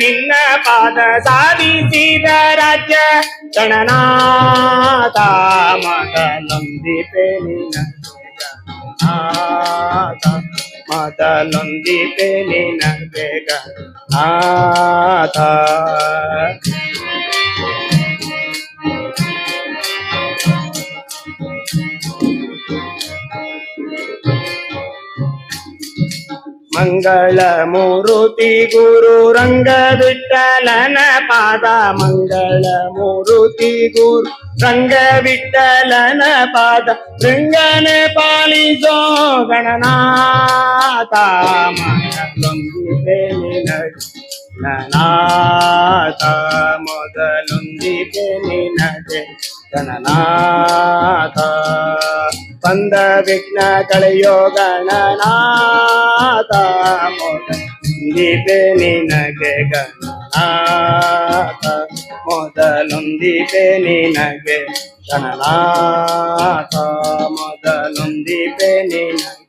ನಿನ್ನ ಪಾದ ಸಾಧಿಸಿದ ರಾಜ್ಯ. ಗಣನಾಥ ಮೊದಲೊಂದಿಪೆ ನಿನ್ನ ನಾಥ ನೊಂದಿಪೆ ನಿನ್ನ ಬೇಗ ನಾಥ ಮಂಗಳ ಮೂರುತಿ ಗುರು ರಂಗ ವಿಠಲನ ಪಾದ ಮಂಗಳ ಮೂರುತಿ ಗುರು ರಂಗ ವಿಠಲನ ಪಾದ ರಂಗನ ಪಾಲಿಸೋ ಗಣನಾಥ ಮೊದಲೊಂದಿಗೆ ನಿನಗೆ ಗಣನಾಥ ಮೊದಲೊಂದಿಗೆ ನಿನಗೆ ಗಣನಾಥ ಬಂದ ವಿಘ್ನ ಕಳೆಯೋ ಗಣನಾಥ ಮೊದಲೊಂದಿಗೆ ನಿನಗೆ ಗಣನಾಥ ಮೊದಲೊಂದಿಗೆ ನಿನಗೆ ಗಣನಾಥ ಮೊದಲೊಂದಿಗೆ ನಿನಗೆ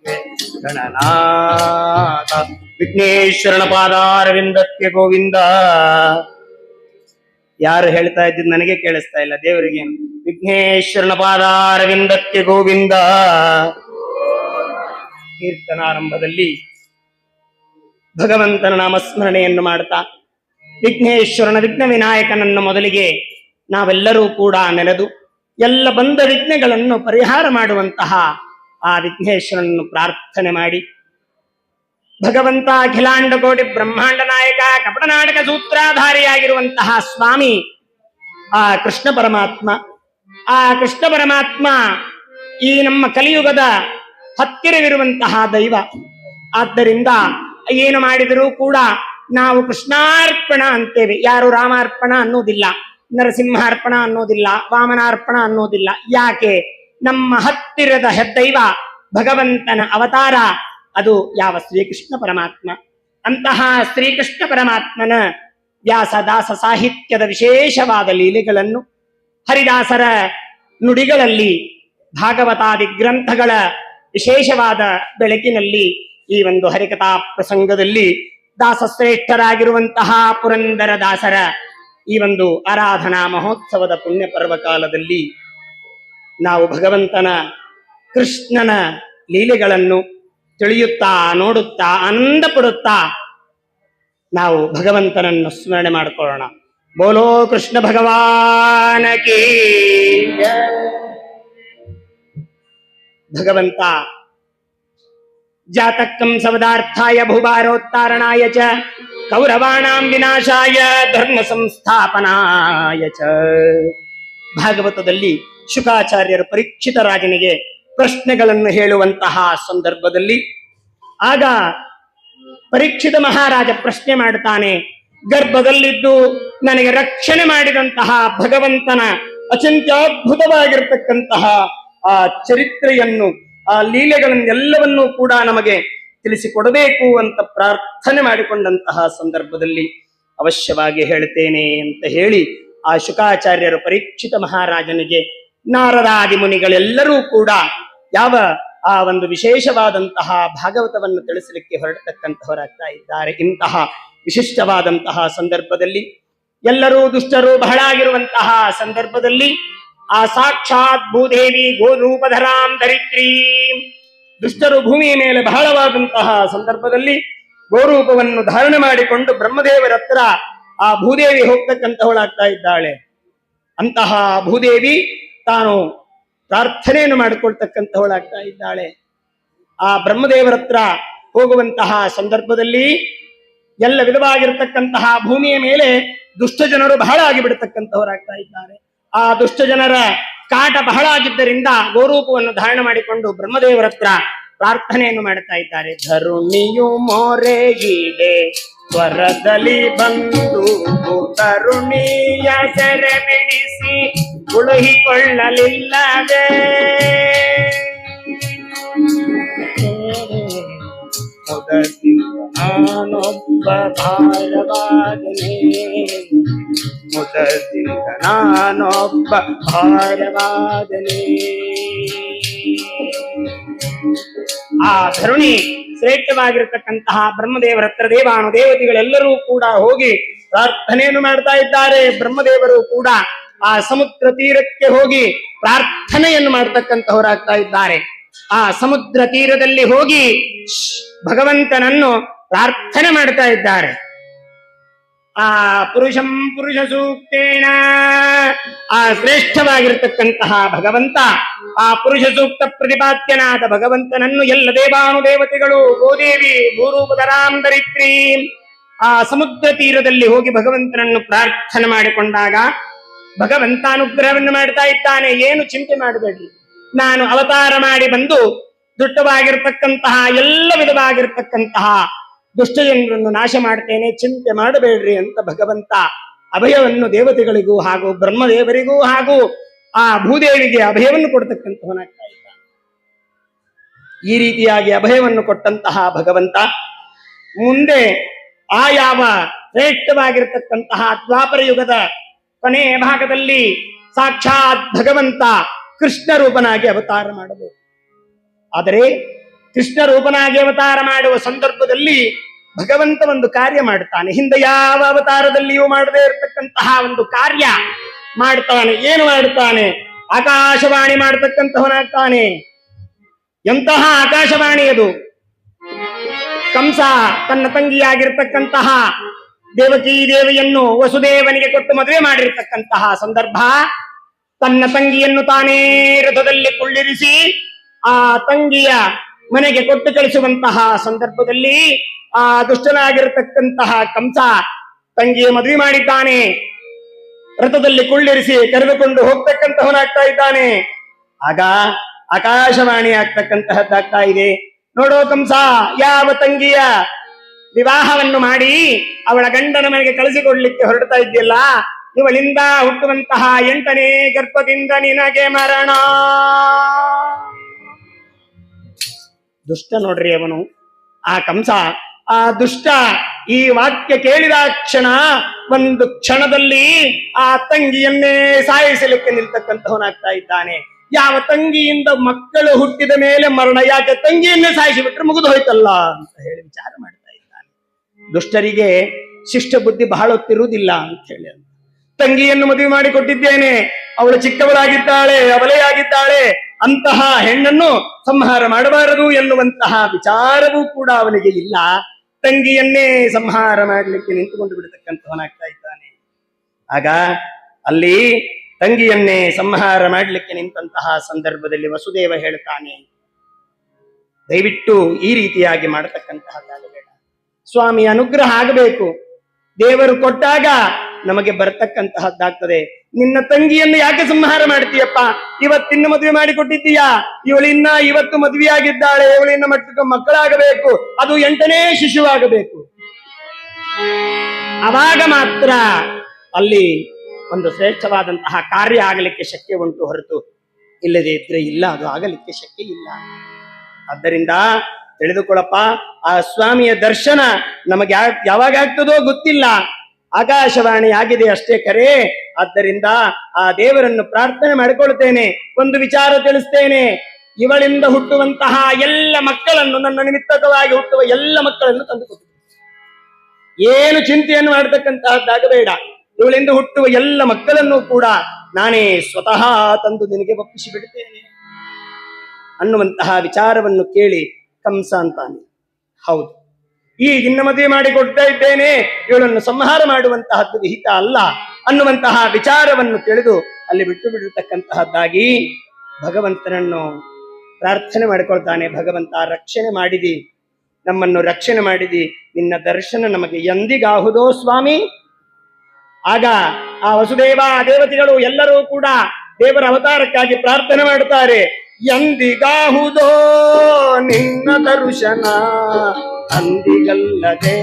ಗಣನಾಥ ವಿಘ್ನೇಶ್ವರನ ಪಾದಾರವಿಂದತ್ಯ ಗೋವಿಂದ. ಯಾರು ಹೇಳ್ತಾ ಇದ್ದಿದ್ದು ನನಗೆ ಕೇಳಿಸ್ತಾ ಇಲ್ಲ, ದೇವರಿಗೆ. ವಿಘ್ನೇಶ್ವರನ ಪಾದಾರವಿಂದಕ್ಕೆ ಗೋವಿಂದ. ಕೀರ್ತನಾರಂಭದಲ್ಲಿ ಭಗವಂತನ ನಾಮಸ್ಮರಣೆಯನ್ನು ಮಾಡ್ತಾ, ವಿಘ್ನೇಶ್ವರನ ವಿಘ್ನ ವಿನಾಯಕನನ್ನು ಮೊದಲಿಗೆ ನಾವೆಲ್ಲರೂ ಕೂಡ ನೆನೆದು, ಎಲ್ಲ ಬಂದ ವಿಘ್ನಗಳನ್ನು ಪರಿಹಾರ ಮಾಡುವಂತಹ ಆ ವಿಘ್ನೇಶ್ವರನನ್ನು ಪ್ರಾರ್ಥನೆ ಮಾಡಿ. ಭಗವಂತ ಅಖಿಲಾಂಡ ಕೋಟಿ ಬ್ರಹ್ಮಾಂಡ ನಾಯಕ, ಕಪಟನಾಟಕ ಸೂತ್ರಾಧಾರಿಯಾಗಿರುವಂತಹ ಸ್ವಾಮಿ, ಆ ಕೃಷ್ಣ ಪರಮಾತ್ಮ. ಆ ಕೃಷ್ಣ ಪರಮಾತ್ಮ ಈ ನಮ್ಮ ಕಲಿಯುಗದ ಹತ್ತಿರವಿರುವಂತಹ ದೈವ. ಆದ್ದರಿಂದ ಏನು ಮಾಡಿದರೂ ಕೂಡ ನಾವು ಕೃಷ್ಣಾರ್ಪಣ ಅಂತೇವೆ. ಯಾರು ರಾಮಾರ್ಪಣ ಅನ್ನೋದಿಲ್ಲ, ನರಸಿಂಹಾರ್ಪಣ ಅನ್ನೋದಿಲ್ಲ, ವಾಮನಾರ್ಪಣ ಅನ್ನೋದಿಲ್ಲ. ಯಾಕೆ? ನಮ್ಮ ಹತ್ತಿರದ ಹೆದ್ದೈವ ಭಗವಂತನ ಅವತಾರ ಅದು ಯಾವ ಶ್ರೀಕೃಷ್ಣ ಪರಮಾತ್ಮ. ಅಂತಹ ಶ್ರೀಕೃಷ್ಣ ಪರಮಾತ್ಮನ ವ್ಯಾಸ ದಾಸ ಸಾಹಿತ್ಯದ ವಿಶೇಷವಾದ ಲೀಲೆಗಳನ್ನು ಹರಿದಾಸರ ನುಡಿಗಳಲ್ಲಿ, ಭಾಗವತಾದಿ ಗ್ರಂಥಗಳ ವಿಶೇಷವಾದ ಬೆಳಕಿನಲ್ಲಿ ಈ ಒಂದು ಹರಿಕಥಾ ಪ್ರಸಂಗದಲ್ಲಿ ದಾಸಶ್ರೇಷ್ಠರಾಗಿರುವಂತಹ ಪುರಂದರ ದಾಸರ ಈ ಒಂದು ಆರಾಧನಾ ಮಹೋತ್ಸವದ ಪುಣ್ಯ ಪರ್ವ ಕಾಲದಲ್ಲಿ ನಾವು ಭಗವಂತನ ಕೃಷ್ಣನ ಲೀಲೆಗಳನ್ನು ತಿಳಿಯುತ್ತಾ, ನೋಡುತ್ತಾ ಆನಂದ ಪಡುತ್ತಾ ನಾವು ಭಗವಂತನನ್ನು ಸ್ಮರಣೆ ಮಾಡಿಕೊಳ್ಳೋಣ ಬೋಲೋ ಕೃಷ್ಣ ಭಗವಾನ. ಭಗವಂತ ಜಾತಕಂ ಸವದಾರ್ಥಾಯ ಭೂಭಾರೋತ್ತಾರಣಾಯ ಚ, ಕೌರವಾಣಾಂ ವಿನಾಶಾಯ ಧರ್ಮ ಸಂಸ್ಥಾಪನಾಯ ಚ ಭಾಗವತದಲ್ಲಿ ಶುಕಾಚಾರ್ಯರು ಪರೀಕ್ಷಿತ ರಾಜನಿಗೆ ಪ್ರಶ್ನೆಗಳನ್ನು ಹೇಳುವಂತಹ ಸಂದರ್ಭದಲ್ಲಿ ಆಗ ಪರೀಕ್ಷಿತ ಮಹಾರಾಜ ಪ್ರಶ್ನೆ ಮಾಡುತ್ತಾನೆ, ಗರ್ಭದಲ್ಲಿದ್ದು ನನಗೆ ರಕ್ಷಣೆ ಮಾಡಿದಂತಹ ಭಗವಂತನ ಅಚಿಂತ್ಯದ್ಭುತವಾಗಿರ್ತಕ್ಕಂತಹ ಆ ಚರಿತ್ರೆಯನ್ನು, ಆ ಲೀಲೆಗಳನ್ನೆಲ್ಲವನ್ನೂ ಕೂಡ ನಮಗೆ ತಿಳಿಸಿಕೊಡಬೇಕು ಅಂತ ಪ್ರಾರ್ಥನೆ ಮಾಡಿಕೊಂಡಂತಹ ಸಂದರ್ಭದಲ್ಲಿ ಅವಶ್ಯವಾಗಿ ಹೇಳ್ತೇನೆ ಅಂತ ಹೇಳಿ ಆ ಶುಕಾಚಾರ್ಯರು ಪರೀಕ್ಷಿತ ಮಹಾರಾಜನಿಗೆ ನಾರದಾದಿ ಮುನಿಗಳೆಲ್ಲರೂ ಕೂಡ ಯಾವ ಆ ಒಂದು ವಿಶೇಷವಾದಂತಹ ಭಾಗವತವನ್ನು ತಿಳಿಸಲಿಕ್ಕೆ ಹೊರಡತಕ್ಕಂತಹವರಾಗ್ತಾ ಇದ್ದಾರೆ. ಇಂತಹ ವಿಶಿಷ್ಟವಾದಂತಹ ಸಂದರ್ಭದಲ್ಲಿ ಎಲ್ಲರೂ ದುಷ್ಟರು ಬಹಳ ಆಗಿರುವಂತಹ ಸಂದರ್ಭದಲ್ಲಿ ಆ ಸಾಕ್ಷಾತ್ ಭೂದೇವಿ ಗೋರೂಪಧರಾಂ ಧರಿತ್ರಿ ದುಷ್ಟರು ಭೂಮಿಯ ಮೇಲೆ ಬಹಳವಾದಂತಹ ಸಂದರ್ಭದಲ್ಲಿ ಗೋರೂಪವನ್ನು ಧಾರಣೆ ಮಾಡಿಕೊಂಡು ಬ್ರಹ್ಮದೇವರ ಹತ್ರ ಆ ಭೂದೇವಿ ಹೋಗ್ತಕ್ಕಂಥವಳಾಗ್ತಾ ಇದ್ದಾಳೆ. ಅಂತಹ ಭೂದೇವಿ ತಾನು ಪ್ರಾರ್ಥನೆಯನ್ನು ಮಾಡಿಕೊಳ್ತಕ್ಕಂಥವಳಾಗ್ತಾ ಇದ್ದಾಳೆ. ಆ ಬ್ರಹ್ಮದೇವರ ಹತ್ರ ಹೋಗುವಂತಹ ಸಂದರ್ಭದಲ್ಲಿ ಎಲ್ಲ ವಿಧವಾಗಿರ್ತಕ್ಕಂತಹ ಭೂಮಿಯ ಮೇಲೆ ದುಷ್ಟ ಜನರು ಬಹಳ ಆಗಿಬಿಡತಕ್ಕಂಥವರಾಗ್ತಾ ಇದ್ದಾರೆ. ಆ ದುಷ್ಟ ಜನರ ಕಾಟ ಬಹಳ ಆಗಿದ್ದರಿಂದ ಗೋರೂಪವನ್ನು ಧಾರಣ ಮಾಡಿಕೊಂಡು ಬ್ರಹ್ಮದೇವರ ಹತ್ರ ಪ್ರಾರ್ಥನೆಯನ್ನು ಮಾಡುತ್ತಾ ಇದ್ದಾರೆ. ಧರುಣಿಯು ಮೊರೆಗಿದೆ ಸ್ವರದಲ್ಲಿ ಬಂದು ತರುಣಿಯ ಸೆರೆ ಬಿಡಿಸಿ ಉಳುಹಿಕೊಳ್ಳಲಿಲ್ಲವೇ ಮೊದಲು ನಾನೊಬ್ಬ ಭಾರವಾದನೆ ಮೊದಲಿಂದ ನಾನೊಬ್ಬ ಭಾರವಾದನೆ ಆ ಧರುಣಿ ಶ್ರೇಷ್ಠವಾಗಿರತಕ್ಕಂತಹ ಬ್ರಹ್ಮದೇವರ ಹತ್ರ ದೇವಾನು ದೇವತೆಗಳೆಲ್ಲರೂ ಕೂಡ ಹೋಗಿ ಪ್ರಾರ್ಥನೆಯನ್ನು ಮಾಡ್ತಾ ಇದ್ದಾರೆ. ಬ್ರಹ್ಮದೇವರು ಕೂಡ ಆ ಸಮುದ್ರ ತೀರಕ್ಕೆ ಹೋಗಿ ಪ್ರಾರ್ಥನೆಯನ್ನು ಮಾಡ್ತಕ್ಕಂತಹವರಾಗ್ತಾ ಇದ್ದಾರೆ. ಆ ಸಮುದ್ರ ತೀರದಲ್ಲಿ ಹೋಗಿ ಭಗವಂತನನ್ನು ಪ್ರಾರ್ಥನೆ ಮಾಡ್ತಾ ಇದ್ದಾರೆ. ಆ ಪುರುಷಂ ಪುರುಷ ಸೂಕ್ತೇನ ಆ ಶ್ರೇಷ್ಠವಾಗಿರ್ತಕ್ಕಂತಹ ಭಗವಂತ, ಆ ಪುರುಷ ಸೂಕ್ತ ಪ್ರತಿಪಾದ್ಯನಾದ ಭಗವಂತನನ್ನು ಎಲ್ಲ ದೇವಾನುದೇವತೆಗಳು ಗೋದೇವಿ ಭೂರೂಪಧರಾಂ ಧರಿತ್ರಿ ಆ ಸಮುದ್ರ ತೀರದಲ್ಲಿ ಹೋಗಿ ಭಗವಂತನನ್ನು ಪ್ರಾರ್ಥನೆ ಮಾಡಿಕೊಂಡಾಗ ಭಗವಂತ ಅನುಗ್ರಹವನ್ನು ಮಾಡ್ತಾ ಇದ್ದಾನೆ. ಏನು ಚಿಂತೆ ಮಾಡಬೇಡಿ. ನಾನು ಅವತಾರ ಮಾಡಿ ಬಂದು ದುಷ್ಟವಾಗಿರ್ತಕ್ಕಂತಹ, ಎಲ್ಲ ವಿಧವಾಗಿರ್ತಕ್ಕಂತಹ ದುಷ್ಟ ಜನರನ್ನು ನಾಶ ಮಾಡ್ತೇನೆ, ಚಿಂತೆ ಮಾಡಬೇಡ್ರಿ ಅಂತ ಭಗವಂತ ಅಭಯವನ್ನು ದೇವತೆಗಳಿಗೂ ಹಾಗೂ ಬ್ರಹ್ಮದೇವರಿಗೂ ಹಾಗೂ ಆ ಭೂದೇವಿಗೆ ಅಭಯವನ್ನು ಕೊಡ್ತಕ್ಕಂಥವನಾಗ್ತಾ ಇದ್ದಾನೆ. ಈ ರೀತಿಯಾಗಿ ಅಭಯವನ್ನು ಕೊಟ್ಟಂತಹ ಭಗವಂತ ಮುಂದೆ ಆ ಯಾವ ಶ್ರೇಷ್ಠವಾಗಿರ್ತಕ್ಕಂತಹ ದ್ವಾಪರ ಯುಗದ ಕೊನೆಯ ಭಾಗದಲ್ಲಿ ಸಾಕ್ಷಾತ್ ಭಗವಂತ ಕೃಷ್ಣ ರೂಪನಾಗಿ ಅವತಾರ ಮಾಡಬೇಕು. ಆದರೆ ಕೃಷ್ಣ ರೂಪನಾಗಿ ಅವತಾರ ಮಾಡುವ ಸಂದರ್ಭದಲ್ಲಿ ಭಗವಂತ ಒಂದು ಕಾರ್ಯ ಮಾಡ್ತಾನೆ ಹಿಂದೆ ಯಾವ ಅವತಾರದಲ್ಲಿಯೂ ಮಾಡದೇ ಇರತಕ್ಕಂತಹ ಒಂದು ಕಾರ್ಯ ಮಾಡ್ತಾನೆ. ಏನು ಮಾಡ್ತಾನೆ? ಆಕಾಶವಾಣಿ ಮಾಡತಕ್ಕಂತಹವನಾಗ್ತಾನೆ ಎಂತಹ ಆಕಾಶವಾಣಿ ಅದು? ಕಂಸ ತನ್ನ ತಂಗಿಯಾಗಿರ್ತಕ್ಕಂತಹ ದೇವಕೀ ದೇವಿಯನ್ನು ವಸುದೇವನಿಗೆ ಕೊಟ್ಟು ಮದುವೆ ಮಾಡಿರ್ತಕ್ಕಂತಹ ಸಂದರ್ಭ ತನ್ನ ತಂಗಿಯನ್ನು ತಾನೇ ರಥದಲ್ಲಿ ಕುಳ್ಳಿರಿಸಿ ಆ ತಂಗಿಯ ಮನೆಗೆ ಕೊಟ್ಟು ಕಳಿಸುವಂತಹ ಸಂದರ್ಭದಲ್ಲಿ ಆ ದುಷ್ಟನಾಗಿರತಕ್ಕಂತಹ ಕಂಸ ತಂಗಿಯ ಮದುವೆ ಮಾಡಿದ್ದಾನೆ. ರಥದಲ್ಲಿ ಕುಳ್ಳಿರಿಸಿ ಕರೆದುಕೊಂಡು ಹೋಗ್ತಕ್ಕಂತಹವನಾಗ್ತಾ ಇದ್ದಾನೆ. ಆಗ ಆಕಾಶವಾಣಿ ಆಗ್ತಕ್ಕಂತಹದ್ದಾಗ್ತಾ ಇದೆ. ನೋಡೋ ಕಂಸ, ಯಾವ ತಂಗಿಯ ವಿವಾಹವನ್ನು ಮಾಡಿ ಅವಳ ಗಂಡನ ಮನೆಗೆ ಕಳಿಸಿಕೊಡ್ಲಿಕ್ಕೆ ಹೊರಡ್ತಾ ಇದ್ದಿಲ್ಲ ಇವಳಿಂದ ಹುಟ್ಟುವಂತಹ ಎಂಟನೇ ಗರ್ಭದಿಂದ ನಿನಗೆ ಮರಣ. ದುಷ್ಟ ನೋಡ್ರಿ ಅವನು. ಆ ಕಂಸ, ಆ ದುಷ್ಟ ಈ ವಾಕ್ಯ ಕೇಳಿದ ಕ್ಷಣ ಒಂದು ಕ್ಷಣದಲ್ಲಿ ಆ ತಂಗಿಯನ್ನೇ ಸಾಯಿಸಲಿಕ್ಕೆ ನಿಲ್ತಕ್ಕಂಥವನಾಗ್ತಾ ಇದ್ದಾನೆ. ಯಾವ ತಂಗಿಯಿಂದ ಮಕ್ಕಳು ಹುಟ್ಟಿದ ಮೇಲೆ ಮರಣ ಯಾಕೆ ತಂಗಿಯನ್ನೇ ಸಾಯಿಸಿಬಿಟ್ರೆ ಮುಗಿದು ಹೋಯ್ತಲ್ಲ ಅಂತ ಹೇಳಿ ವಿಚಾರ ಮಾಡ್ತಾ ಇದ್ದಾನೆ. ದುಷ್ಟರಿಗೆ ಶಿಷ್ಟ ಬುದ್ಧಿ ಬಹಳ ಹೊತ್ತಿರುವುದಿಲ್ಲ ಅಂತ ಹೇಳಿ ತಂಗಿಯನ್ನು ಮದುವೆ ಮಾಡಿ ಕೊಟ್ಟಿದ್ದೇನೆ ಅವಳು ಚಿಕ್ಕವಳಾಗಿದ್ದಾಳೆ ಅಬಲೆಯಾಗಿದ್ದಾಳೆ ಅಂತಹ ಹೆಣ್ಣನ್ನು ಸಂಹಾರ ಮಾಡಬಾರದು ಎನ್ನುವಂತಹ ವಿಚಾರವೂ ಕೂಡ ಅವನಿಗೆ ಇಲ್ಲ. ತಂಗಿಯನ್ನೇ ಸಂಹಾರ ಮಾಡಲಿಕ್ಕೆ ನಿಂತುಕೊಂಡು ಬಿಡತಕ್ಕಂಥವನಾಗ್ತಾ ಇದ್ದಾನೆ. ಆಗ ಅಲ್ಲಿ ತಂಗಿಯನ್ನೇ ಸಂಹಾರ ಮಾಡಲಿಕ್ಕೆ ನಿಂತಹ ಸಂದರ್ಭದಲ್ಲಿ ವಸುದೇವ ಹೇಳ್ತಾನೆ, ದಯವಿಟ್ಟು ಈ ರೀತಿಯಾಗಿ ಮಾಡತಕ್ಕಂತಹ ಕಾಲಬೇಡ ಸ್ವಾಮಿ, ಅನುಗ್ರಹ ಆಗಬೇಕು. ದೇವರು ಕೊಟ್ಟಾಗ ನಮಗೆ ಬರತಕ್ಕಂತಹದ್ದಾಗ್ತದೆ. ನಿನ್ನ ತಂಗಿಯನ್ನು ಯಾಕೆ ಸಂಹಾರ ಮಾಡ್ತೀಯಪ್ಪ? ಇವತ್ತಿನ್ನು ಮದುವೆ ಮಾಡಿಕೊಟ್ಟಿದ್ದೀಯಾ? ಇವಳಿನ್ನ ಇವತ್ತು ಮದುವೆಯಾಗಿದ್ದಾಳೆ. ಇವಳಿನ್ನ ಮಟ್ಟಕ್ಕೆ ಮಕ್ಕಳಾಗಬೇಕು. ಅದು ಎಂಟನೇ ಶಿಶುವಾಗಬೇಕು. ಅವಾಗ ಮಾತ್ರ ಅಲ್ಲಿ ಒಂದು ಶ್ರೇಷ್ಠವಾದಂತಹ ಕಾರ್ಯ ಆಗಲಿಕ್ಕೆ ಶಕ್ಯ ಉಂಟು ಹೊರತು ಇಲ್ಲದೆ ಇದ್ರೆ ಇಲ್ಲ, ಅದು ಆಗಲಿಕ್ಕೆ ಶಕ್ಯ ಇಲ್ಲ. ಆದ್ದರಿಂದ ತಿಳಿದುಕೊಳ್ಳಪ್ಪ, ಆ ಸ್ವಾಮಿಯ ದರ್ಶನ ನಮಗೆ ಯಾವಾಗ ಆಗ್ತದೋ ಗೊತ್ತಿಲ್ಲ. ಆಕಾಶವಾಣಿ ಆಗಿದೆ ಅಷ್ಟೇ ಕರೆ. ಆದ್ದರಿಂದ ಆ ದೇವರನ್ನು ಪ್ರಾರ್ಥನೆ ಮಾಡಿಕೊಳ್ತೇನೆ ಒಂದು ವಿಚಾರ ತಿಳಿಸ್ತೇನೆ. ಇವಳಿಂದ ಹುಟ್ಟುವಂತಹ ಎಲ್ಲ ಮಕ್ಕಳನ್ನು ನನ್ನ ನಿಮಿತ್ತಕವಾಗಿ ಹುಟ್ಟುವ ಎಲ್ಲ ಮಕ್ಕಳನ್ನು ತಂದುಕೊಟ್ಟು. ಏನು ಚಿಂತೆಯನ್ನು ಮಾಡತಕ್ಕಂತಹದ್ದಾಗಬೇಡ ಇವಳಿಂದ ಹುಟ್ಟುವ ಎಲ್ಲ ಮಕ್ಕಳನ್ನು ಕೂಡ ನಾನೇ ಸ್ವತಃ ತಂದು ನಿನಗೆ ಒಪ್ಪಿಸಿ ಬಿಡುತ್ತೇನೆ ಅನ್ನುವಂತಹ ವಿಚಾರವನ್ನು ಕೇಳಿ ಕಂಸ ಅಂತಾನೆ. ಹೌದು. ಈಗ ಇನ್ನ ಮದುವೆ ಮಾಡಿ ಕೊಡ್ತಾ ಇದ್ದೇನೆ. ಇವಳನ್ನು ಸಂಹಾರ ಮಾಡುವಂತಹದ್ದು ವಿಹಿತ ಅಲ್ಲ. ಅನ್ನುವಂತಹ ವಿಚಾರವನ್ನು ತಿಳಿದು ಅಲ್ಲಿ ಬಿಟ್ಟು ಬಿಡಿರ್ತಕ್ಕಂತಹದ್ದಾಗಿ ಭಗವಂತನನ್ನು ಪ್ರಾರ್ಥನೆ ಮಾಡಿಕೊಳ್ತಾನೆ. ಭಗವಂತ, ರಕ್ಷಣೆ ಮಾಡಿದಿ. ನಮ್ಮನ್ನು ರಕ್ಷಣೆ ಮಾಡಿದಿ. ನಿನ್ನ ದರ್ಶನ ನಮಗೆ ಎಂದಿಗಾಹುದೋ ಸ್ವಾಮಿ. ಆಗ ಆ ವಸುದೇವ ದೇವತೆಗಳು ಎಲ್ಲರೂ ಕೂಡ ದೇವರ ಅವತಾರಕ್ಕಾಗಿ ಪ್ರಾರ್ಥನೆ ಮಾಡುತ್ತಾರೆ. ಎಂದಿಗಾಹುದೋ ನಿನ್ನ ದರ್ಶನ. ಅಂದಿಗಲ್ಲದೆ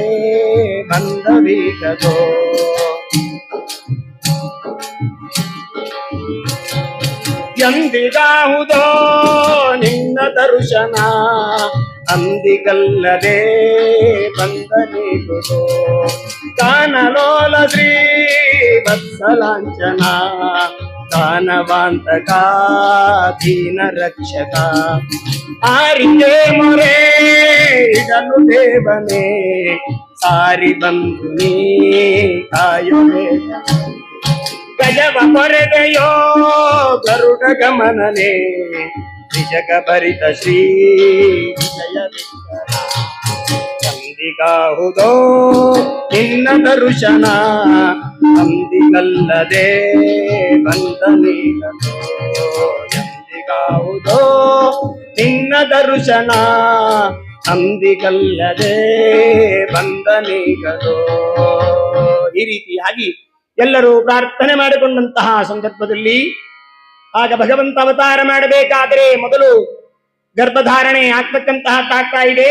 ಬಂದವೀಗದೋ. ಎಂದಿಗಾಹುದೋ ನಿನ್ನ ದರ್ಶನ. ಅಂದಿಗಲ್ಲದೆ ಬಂದನಿಗುದೋ ಕಾನಲೋಲ ಶ್ರೀ ವತ್ಸಲಾಂಚನ దానవాంతకాధీన రక్షక ఆరిదేమురే ఇదను దేవనే సారి బంధుని కాయుడే. గజవ పొరదయో గరుడ గమననే నిజగ భరిత శ్రీ జయ విజయ ಅಂದಿಗಾಹುದೋ ನಿನ್ನ ದರುಶನ ಅಂದಿಗಲ್ಲದೆ ಬಂದ ನೀಗಾಹುದೋ ಎಂದಿಗಾಹುದೋ ನಿನ್ನ ದರುಶನ ಅಂದಿಗಲ್ಲದೆ ಬಂದ ಈ ರೀತಿಯಾಗಿ ಎಲ್ಲರೂ ಪ್ರಾರ್ಥನೆ ಮಾಡಿಕೊಂಡಂತಹ ಸಂದರ್ಭದಲ್ಲಿ ಆಗ ಭಗವಂತ ಅವತಾರ ಮಾಡಬೇಕಾದರೆ ಮೊದಲು ಗರ್ಭಧಾರಣೆ ಆಗ್ತಕ್ಕಂತಹ ತಾಗ್ತಾ ಇದೆ.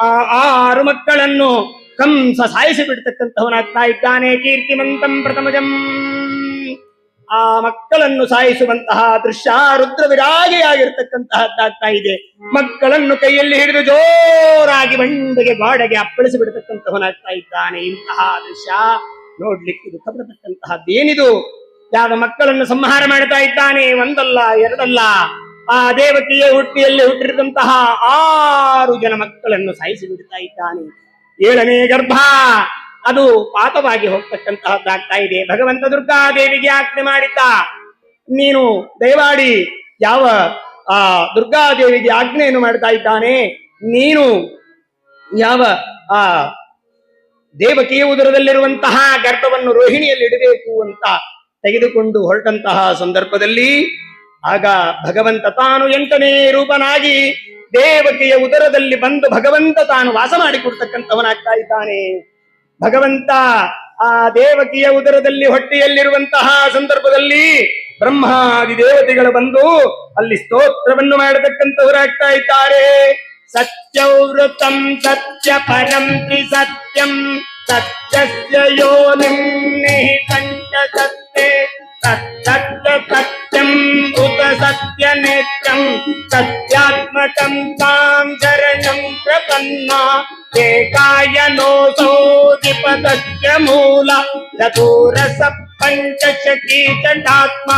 ಆ ಆರು ಮಕ್ಕಳನ್ನು ಕಂಸ ಸಾಯಿಸಿ ಬಿಡ್ತಕ್ಕಂತಹವನಾಗ್ತಾ ಇದ್ದಾನೆ ಕೀರ್ತಿಮಂತಂ ಪ್ರಥಮಜಂ. ಆ ಮಕ್ಕಳನ್ನು ಸಾಯಿಸುವಂತಹ ದೃಶ್ಯ ರುದ್ರ ವಿರಾಗಿಯಾಗಿರ್ತಕ್ಕಂತಹದ್ದಾಗ್ತಾ ಇದೆ. ಮಕ್ಕಳನ್ನು ಕೈಯಲ್ಲಿ ಹಿಡಿದು ಜೋರಾಗಿ ಬಂಡೆಗೆ ಬಾಡಗೆ ಅಪ್ಪಳಿಸಿ ಬಿಡತಕ್ಕಂತಹವನಾಗ್ತಾ ಇದ್ದಾನೆ. ಇಂತಹ ದೃಶ್ಯ ನೋಡ್ಲಿಕ್ಕೆ ದುಃಖ ಪಡತಕ್ಕಂತಹದ್ದೇನಿದು ಯಾವ ಮಕ್ಕಳನ್ನು ಸಂಹಾರ ಮಾಡ್ತಾ ಇದ್ದಾನೆ? ಒಂದಲ್ಲ, ಎರಡಲ್ಲ ಆ ದೇವಕಿಯ ಹುಟ್ಟಿಯಲ್ಲಿ ಹುಟ್ಟಿರಿದಂತಹ ಆರು ಜನ ಮಕ್ಕಳನ್ನು ಸಾಯಿಸಿ ಬಿಡ್ತಾ ಇದ್ದಾನೆ. ಏಳನೇ ಗರ್ಭ, ಅದು ಪಾಪವಾಗಿ ಹೋಗ್ತಕ್ಕಂತಹದ್ದಾಗ್ತಾ ಇದೆ. ಭಗವಂತ ದುರ್ಗಾದೇವಿಗೆ ಆಜ್ಞೆ ಮಾಡಿದ್ದ, ನೀನು ದಯವಾಡಿ ಯಾವ, ಆ ದುರ್ಗಾದೇವಿಗೆ ಆಜ್ಞೆಯನ್ನು ಮಾಡ್ತಾ ಇದ್ದಾನೆ, ನೀನು ಯಾವ, ಆ, ದೇವಕಿಯ ಉದರದಲ್ಲಿರುವಂತಹ ಗರ್ಭವನ್ನು ರೋಹಿಣಿಯಲ್ಲಿ ಇಡಬೇಕು ಅಂತ ತೆಗೆದುಕೊಂಡು ಹೊರಟಂತಹ ಸಂದರ್ಭದಲ್ಲಿ ಆಗ ಭಗವಂತ ತಾನು ಎಂಟನೇ ರೂಪನಾಗಿ ದೇವಕಿಯ ಉದರದಲ್ಲಿ ಬಂದು ಭಗವಂತ ತಾನು ವಾಸ ಮಾಡಿಕೊಡ್ತಕ್ಕಂಥವನಾಗ್ತಾ ಇದ್ದಾನೆ. ಭಗವಂತ ಆ ದೇವಕಿಯ ಉದರದಲ್ಲಿ ಹೊಟ್ಟೆಯಲ್ಲಿರುವಂತಹ ಸಂದರ್ಭದಲ್ಲಿ ಬ್ರಹ್ಮಾದಿ ದೇವತೆಗಳು ಬಂದು ಅಲ್ಲಿ ಸ್ತೋತ್ರವನ್ನು ಮಾಡತಕ್ಕಂಥವರಾಗ್ತಾ ಇದ್ದಾರೆ. ಸತ್ಯವ್ರತಂ ಸತ್ಯ ಪರಂ ತ್ರಿ ಸತ್ಯಂ ಸತ್ಯಸ್ಯ ನಿಹಿತಂ ಸತ್ಯಂ ಸತ್ಯೆ ತಾಂ ಶರಣಂ ಪ್ರಪನ್ನ ಏಕಾಯನೋಸೌ ದಿಪದಸ್ಯ ಮೂಲ ಚತುರಸ ಪಂಚಶಕೀ ಚಟಾತ್ಮ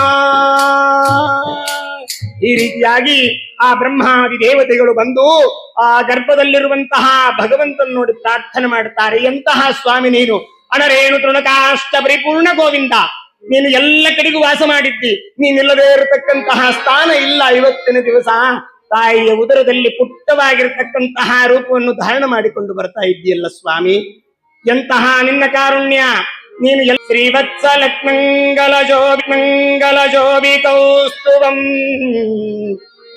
ಈ ರೀತಿಯಾಗಿ ಆ ಬ್ರಹ್ಮಾದಿ ದೇವತೆಗಳು ಬಂದು ಆ ಗರ್ಭದಲ್ಲಿರುವಂತಹ ಭಗವಂತನ ನೋಡಿ ಪ್ರಾರ್ಥನೆ ಮಾಡುತ್ತಾರೆ ಎಂತಹ ಸ್ವಾಮಿ ನೀನು? ಅಣರೇಣು ತೃಣಕಾಷ್ಟ ಪರಿಪೂರ್ಣ ಗೋವಿಂದ. ನೀನು ಎಲ್ಲ ಕಡೆಗೂ ವಾಸ ಮಾಡಿದ್ದಿ. ನೀನಿಲ್ಲದೆ ಇರತಕ್ಕಂತಹ ಸ್ಥಾನ ಇಲ್ಲ ಇವತ್ತಿನ ದಿವಸ. ತಾಯಿಯ ಉದರದಲ್ಲಿ ಪುಟ್ಟವಾಗಿರ್ತಕ್ಕಂತಹ ರೂಪವನ್ನು ಧಾರಣ ಮಾಡಿಕೊಂಡು ಬರ್ತಾ ಇದ್ದೀಯಲ್ಲ ಸ್ವಾಮಿ. ಎಂತಹ ನಿನ್ನ ಕಾರುಣ್ಯ. ನೀನು ಎಲ್ಲ ಶ್ರೀವತ್ಸ ಲಕ್ಷ್ಮಂಗಲ ಜೋಬಿ ಮಂಗಲ ಜೋಬಿ ಕೌಸ್ತುವಂ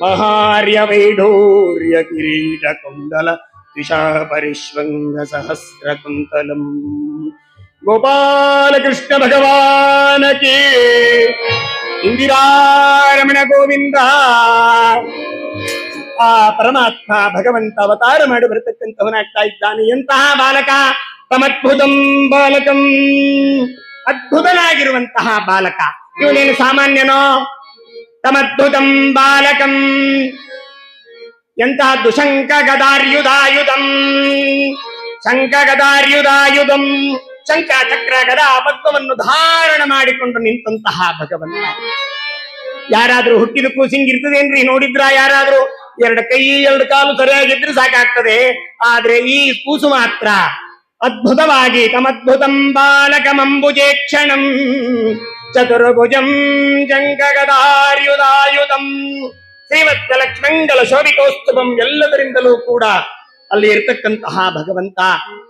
ಮಹಾರ್ಯ ವೈಢೂರ್ಯ ಕಿರೀಟ ಕುಂಡಲ ತ್ರಿಷಾ ಪರಿಶ್ವಂಗ ಸಹಸ್ರ ಕುಂತಲಂ ಗೋಪಾಲಕೃಷ್ಣ ಭಗವಾನ ಕೇ ಇಂದಿರಾರಮಣ ಗೋವಿಂದ ಆ ಪರಮಾತ್ಮ ಭಗವಂತ ಅವತಾರ ಮಾಡಿ ಬರತಕ್ಕಂಥವನಾಗ್ತಾ ಇದ್ದಾನೆ ಎಂತಹ ಬಾಲಕ ತಮದ್ಭುತಂ ಬಾಲಕಂ ಅದ್ಭುತನಾಗಿರುವಂತಹ ಬಾಲಕ ಇವನೇನು ಸಾಮಾನ್ಯನೋ ತಮದ್ಭುತಂ ಬಾಲಕಂ ಎಂತಹದ್ದು ಶಂಕ ಗದಾರ್ಯುಧಾಯುಧಂ ಶಂಕ ಗದಾರ್ಯುಧಾಯುಧಂ ಶಂಕ ಚಕ್ರ ಗದಾ ಪದ್ಮವನ್ನು ಧಾರಣ ಮಾಡಿಕೊಂಡು ನಿಂತಹ ಭಗವಂತ. ಯಾರಾದ್ರೂ ಹುಟ್ಟಿದ ಕೂಸಿಂಗಿರ್ತದೇನ್ರಿ ನೋಡಿದ್ರ ಯಾರಾದ್ರೂ? ಎರಡು ಕೈ, ಎರಡು ಕಾಲು ಸರಿಯಾಗಿದ್ರೆ ಸಾಕಾಗ್ತದೆ. ಆದ್ರೆ ಈ ಕೂಸು ಮಾತ್ರ ಅದ್ಭುತವಾಗಿ ತಮದ್ಭುತಂ ಬಾಲಕಮಂಬುಜೇ ಕ್ಷಣಂ ಚತುರ್ಭುಜಂ ಜಂಗಗದಾರ್ಯುದಾಯುಧಂ. ಶ್ರೀಮತ್ ಲಕ್ಷ್ಮಂಗಲ ಶೋಭಿಕೋಸ್ತುಭಂ ಎಲ್ಲದರಿಂದಲೂ ಕೂಡ ಅಲ್ಲಿ ಇರ್ತಕ್ಕಂತಹ ಭಗವಂತ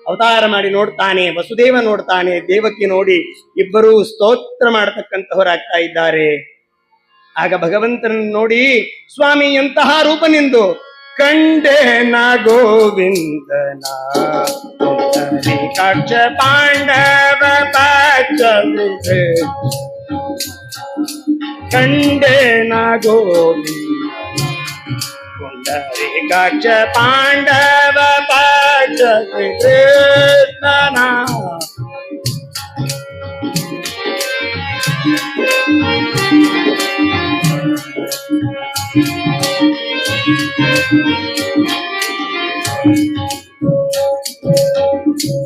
ಅವತಾರ ಮಾಡಿ ನೋಡ್ತಾನೆ, ವಸುದೇವ ನೋಡ್ತಾನೆ, ದೇವಕಿ ನೋಡಿ ಇಬ್ಬರೂ ಸ್ತೋತ್ರ ಮಾಡತಕ್ಕಂತಹವರಾಗ್ತಾ ಇದ್ದಾರೆ. ಆಗ ಭಗವಂತನನ್ನು ನೋಡಿ, ಸ್ವಾಮಿ ಎಂತಹ ರೂಪ ನಿಂದು? ನ ಗೋವಿಂದನ ಕಕ್ಷ ಪಾಂಡವ ಕಂಡೆ ನ ಗೋವಿಂದ ಕಾಕ್ಷ ಪಾಂಡವ ಪಾಚವಿದೆ ಕೃಷ್ಣನ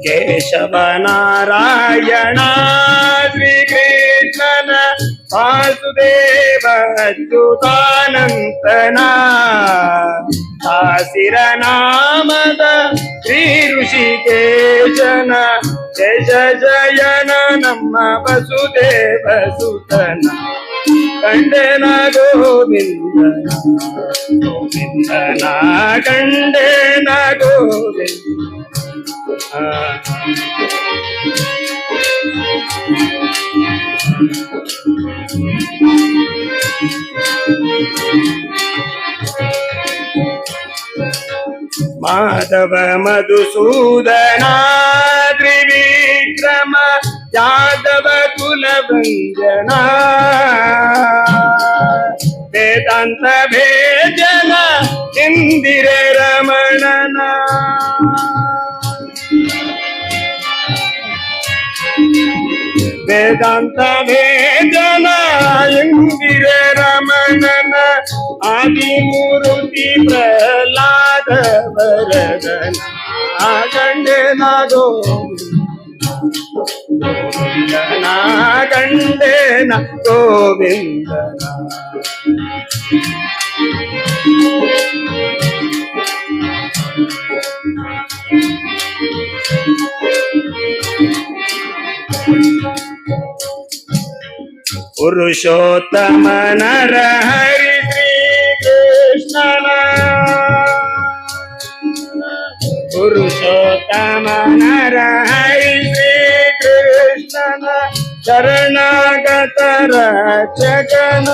ಕೇಶವ ನಾರಾಯಣ ಶ್ರೀಕೃಷ್ಣನ ವಾಸುದೇವ ಅಚ್ಯುತಾನಂತನ ಹಾಸಿರ ನಾಮದ ಶ್ರೀ ಋಷಿಕೇಶನ ಜಯ ಜಯನ ನಮ್ಮ ವಸುದೇವ ಸುತನ ಕಂಡನ ಗೋವಿಂದನ ಗೋವಿಂದನ మాధవ మధుసూదన త్రివిక్రమ యాదవ కుల వంజన వేదాంత భేజన ఇందిర రమణనా. വേദാന്ത ജന ഇന്ദിര രമണന ആദിമുരുതി പ്രഹ്ലാദ വരദന ആകണ്ഠനാദോ ഗോവിന്ദനാകണ്ഠേന Thank you. ಗಂಡನ ಗೋವಿಂದನ ಪುರುಷೋತ್ತಮ ನರ ಹರಿ ಶ್ರೀ ಕೃಷ್ಣನ ಪುರುಷೋತ್ತಮ ನರ ಹರಿ ಶ್ರೀ ಕೃಷ್ಣನ ಶರಣಾಗತರ ಜಗನ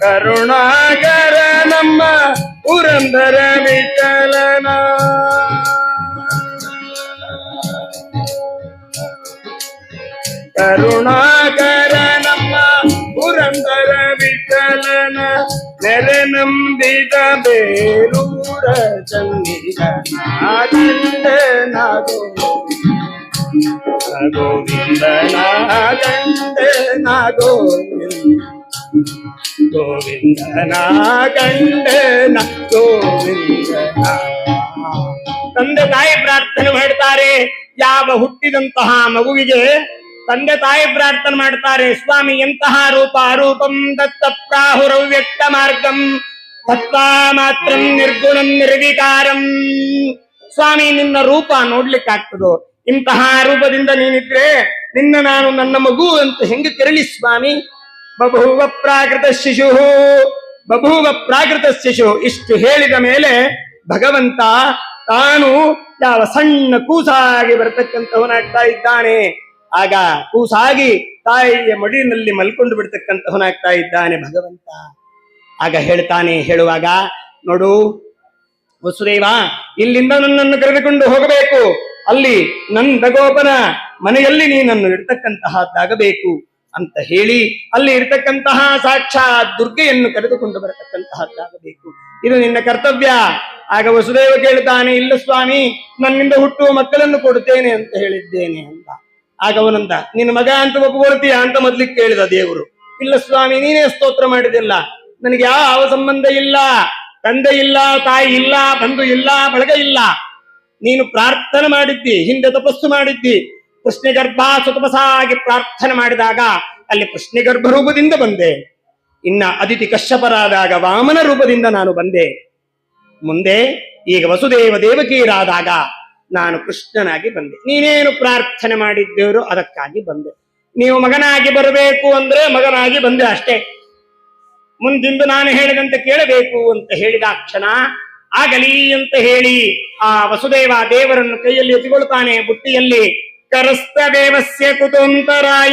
ಕರುಣಾಕರ ನಮ್ಮ ಪುರಂದರ ವಿಠಲನ ಕರುಣಾಕರ ನಮ್ಮ ಪುರಂದರ ವಿಠಲನ ನೆರೆ ನಂಬಿದ ಬೇರೂರ ಚಂದಿರ ನಾಗಂಡನಾಗೋ ಗೋವಿಂದನ ಗಂಡನ ಗೋವಿಂದ ಗೋವಿಂದನ ಗಂಡನ ಗೋವಿಂದನ ತಂದೆ ತಾಯಿ ಪ್ರಾರ್ಥನೆ ಮಾಡ್ತಾರೆ ಯಾವ ಹುಟ್ಟಿದಂತಹ ಮಗುವಿಗೆ ತಂದೆ ತಾಯಿ ಪ್ರಾರ್ಥನೆ ಮಾಡ್ತಾರೆ, ಸ್ವಾಮಿ, ಎಂತಹ ರೂಪ? ರೂಪಂ ದತ್ತ ಪ್ರಾಹುರವ್ಯಕ್ತ ಮಾರ್ಗಂ ತತ್ವಾ ಮಾತ್ರ ನಿರ್ಗುಣಂ ನಿರ್ವಿಕಾರಂ. ಸ್ವಾಮಿ, ನಿನ್ನ ರೂಪ ನೋಡ್ಲಿಕ್ಕಾಗ್ತದೋ ಇಂತಹ ರೂಪದಿಂದ ನೀನಿದ್ರೆ ನಿನ್ನ ನಾನು ನನ್ನ ಮಗು ಅಂತ ಹೆಂಗೆ ತೆರಳಿ ಸ್ವಾಮಿ? ಬಭೂವ ಪ್ರಾಕೃತ ಶಿಶು, ಬಭೂವ ಪ್ರಾಕೃತ ಶಿಶು, ಇಷ್ಟು ಹೇಳಿದ ಮೇಲೆ ಭಗವಂತ ತಾನು ಯಾವ ಸಣ್ಣ ಕೂಸಾಗಿ ಬರ್ತಕ್ಕಂಥವನಾಗ್ತಾ ಇದ್ದಾನೆ. ಆಗ ಕೂಸಾಗಿ ತಾಯಿಯ ಮಡಿನಲ್ಲಿ ಮಲ್ಕೊಂಡು ಬಿಡ್ತಕ್ಕಂತವನಾಗ್ತಾ ಇದ್ದಾನೆ ಭಗವಂತ. ಆಗ ಹೇಳ್ತಾನೆ, ಹೇಳುವಾಗ, ನೋಡು, ವಸುದೇವ, ಇಲ್ಲಿಂದ ನನ್ನನ್ನು ಕರೆದುಕೊಂಡು ಹೋಗಬೇಕು. ಅಲ್ಲಿ ನಂದಗೋಪನ ಮನೆಯಲ್ಲಿ ನೀನನ್ನು ಇಡ್ತಕ್ಕಂತಹದ್ದಾಗಬೇಕು ಅಂತ ಹೇಳಿ, ಅಲ್ಲಿ ಇರ್ತಕ್ಕಂತಹ ಸಾಕ್ಷಾತ್ ದುರ್ಗೆಯನ್ನು ಕರೆದುಕೊಂಡು ಬರತಕ್ಕಂತಹದ್ದಾಗಬೇಕು. ಇದು ನಿನ್ನ ಕರ್ತವ್ಯ. ಆಗ ವಸುದೇವ ಕೇಳ್ತಾನೆ, ಇಲ್ಲ ಸ್ವಾಮಿ, ನನ್ನಿಂದ ಹುಟ್ಟುವ ಮಕ್ಕಳನ್ನು ಕೊಡುತ್ತೇನೆ ಅಂತ ಹೇಳಿದ್ದೇನೆ ಅಂತ. ಆಗ ಅವನಂದ, ನಿನ್ನ ಮಗ ಅಂತ ಒಪ್ಪಿಕೊಳ್ತೀಯ ಅಂತ ಮೊದ್ಲಿಗೆ ಕೇಳಿದ ದೇವರು. ಇಲ್ಲ ಸ್ವಾಮಿ, ನೀನೇ ಸ್ತೋತ್ರ ಮಾಡಿದಿಲ್ಲ. ನನಗೆ ಯಾವ ಸಂಬಂಧ ಇಲ್ಲ. ತಂದೆ ಇಲ್ಲ, ತಾಯಿ ಇಲ್ಲ, ಬಂಧು ಇಲ್ಲ, ಬಳಗ ಇಲ್ಲ. ನೀನು ಪ್ರಾರ್ಥನೆ ಮಾಡಿದ್ದಿ, ಹಿಂದೆ ತಪಸ್ಸು ಮಾಡಿದ್ದಿ. ಕೃಷ್ಣ ಗರ್ಭ ಸುತಪಸಾಗಿ ಪ್ರಾರ್ಥನೆ ಮಾಡಿದಾಗ ಅಲ್ಲಿ ಕೃಷ್ಣ ಗರ್ಭ ರೂಪದಿಂದ ಬಂದೆ. ಇನ್ನ ಅದಿತಿ ಕಶ್ಯಪರಾದಾಗ ವಾಮನ ರೂಪದಿಂದ ನಾನು ಬಂದೆ. ಮುಂದೆ ಈಗ ವಸುದೇವ ದೇವಕೀರಾದಾಗ ನಾನು ಕೃಷ್ಣನಾಗಿ ಬಂದೆ. ನೀನೇನು ಪ್ರಾರ್ಥನೆ ಮಾಡಿದ್ದೇವರು ಅದಕ್ಕಾಗಿ ಬಂದೆ. ನೀವು ಮಗನಾಗಿ ಬರಬೇಕು ಅಂದ್ರೆ ಮಗನಾಗಿ ಬಂದೆ ಅಷ್ಟೇ. ಮುಂದಿಂದು ನಾನು ಹೇಳಿದಂತೆ ಕೇಳಬೇಕು ಅಂತ ಹೇಳಿದ ಕ್ಷಣ ಆಗಲಿ ಅಂತ ಹೇಳಿ ಆ ವಸುದೇವ ದೇವರನ್ನು ಕೈಯಲ್ಲಿ ಎತ್ತಿಕೊಳ್ತಾನೆ ಬುಟ್ಟಿಯಲ್ಲಿ. ಕರಸ್ತ ದೇವಸ್ಯ ಕುತಂತರಾಯ.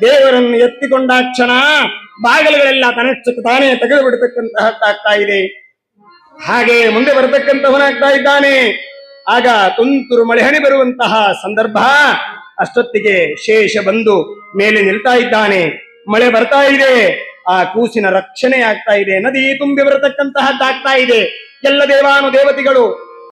ದೇವರನ್ನು ಎತ್ತಿಕೊಂಡ ಕ್ಷಣ ಬಾಗಿಲುಗಳೆಲ್ಲ ತನಷ್ಟಕ್ಕೆ ತಾನೇ ತೆಗೆದು ಬಿಡತಕ್ಕಂತಹದ್ದಾಗ್ತಾ ಇದೆ ಹಾಗೆ ಮುಂದೆ ಬರತಕ್ಕಂತವನಾಗ್ತಾ ಇದ್ದಾನೆ. ಆಗ ತುಂತುರು ಮಳೆ ಹನಿ ಬರುವಂತಹ ಸಂದರ್ಭ ಅಷ್ಟೊತ್ತಿಗೆ ಶೇಷ ಬಂದು ಮೇಲೆ ನಿಲ್ತಾ ಇದ್ದಾನೆ. ಮಳೆ ಬರ್ತಾ ಇದೆ. ಆ ಕೂಸಿನ ರಕ್ಷಣೆ ಆಗ್ತಾ ಇದೆ. ನದಿ ತುಂಬಿ ಬರತಕ್ಕಂತಹದ್ದಾಗ್ತಾ ಇದೆ. ಎಲ್ಲ ದೇವಾನು ದೇವತೆಗಳು